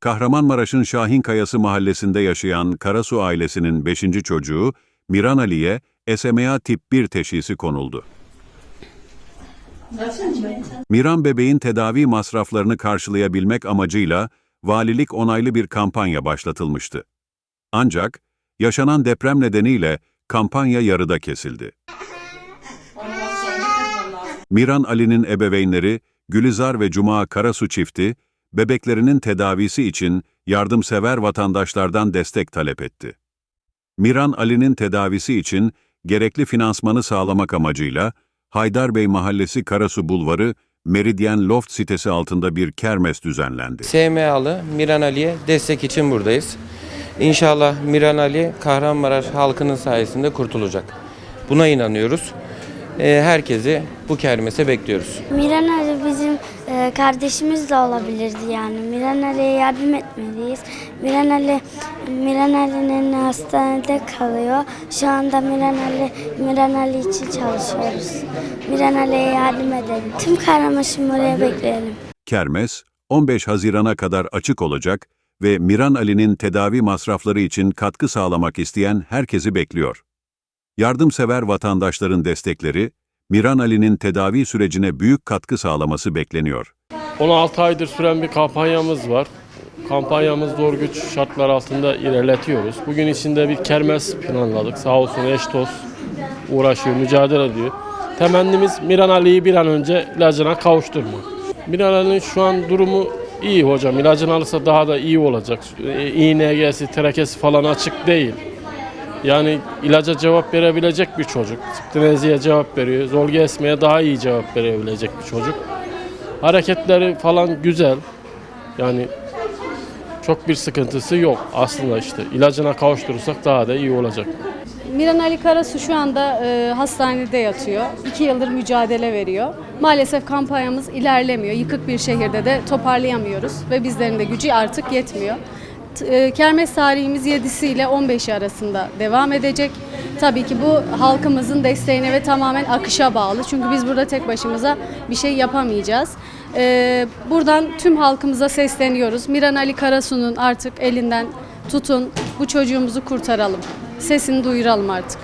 Kahramanmaraş'ın Şahinkayası mahallesinde yaşayan Karasu ailesinin 5. çocuğu Miran Ali'ye SMA tip 1 teşhisi konuldu. Miran bebeğin tedavi masraflarını karşılayabilmek amacıyla valilik onaylı bir kampanya başlatılmıştı. Ancak yaşanan deprem nedeniyle kampanya yarıda kesildi. Miran Ali'nin ebeveynleri Gülizar ve Cuma Karasu çifti, bebeklerinin tedavisi için yardımsever vatandaşlardan destek talep etti. Miran Ali'nin tedavisi için gerekli finansmanı sağlamak amacıyla Haydarbey Mahallesi Karasu Bulvarı Meridyen Loft sitesi altında bir kermes düzenlendi. SMA'lı Miran Ali'ye destek için buradayız. İnşallah Miran Ali Kahramanmaraş halkının sayesinde kurtulacak. Buna inanıyoruz. Ee, Herkesi bu kermese bekliyoruz. Miran Ali bizim e, kardeşimiz de olabilirdi yani. Miran Ali'ye yardım etmeliyiz. Miran Ali Miran Ali'nin hastanede kalıyor. Şu anda Miran Ali Miran Ali için çalışıyoruz. Miran Ali'ye yardım edelim. Tüm Kahramanmaraş'ı oraya bekleyelim. Kermes 15 Haziran'a kadar açık olacak ve Miran Ali'nin tedavi masrafları için katkı sağlamak isteyen herkesi bekliyor. Yardımsever vatandaşların destekleri, Miran Ali'nin tedavi sürecine büyük katkı sağlaması bekleniyor. 16 aydır süren bir kampanyamız var. Kampanyamız zor güç şartlar altında ilerletiyoruz. Bugün içinde bir kermes planladık. Sağ olsun eş dost uğraşıyor, mücadele ediyor. Temennimiz Miran Ali'yi bir an önce ilacına kavuşturmak. Miran Ali'nin şu an durumu iyi hocam. İlacını alırsa daha da iyi olacak. E, İğnegesi, terekesi falan açık değil. Yani ilaca cevap verebilecek bir çocuk. Sptineziye cevap veriyor. Zolge esmeye daha iyi cevap verebilecek bir çocuk. Hareketleri falan güzel. Yani çok bir sıkıntısı yok aslında işte. İlacına kavuşturursak daha da iyi olacak. Miran Ali Karasu şu anda e, hastanede yatıyor. İki yıldır mücadele veriyor. Maalesef kampanyamız ilerlemiyor. Yıkık bir şehirde de toparlayamıyoruz ve bizlerin de gücü artık yetmiyor. E, Kermes tarihimiz 7'si ile 15'i arasında devam edecek. Tabii ki bu halkımızın desteğine ve tamamen akışa bağlı. Çünkü biz burada tek başımıza bir şey yapamayacağız. E, buradan tüm halkımıza sesleniyoruz. Miran Ali Karasu'nun artık elinden tutun, bu çocuğumuzu kurtaralım. Sesini duyuralım artık.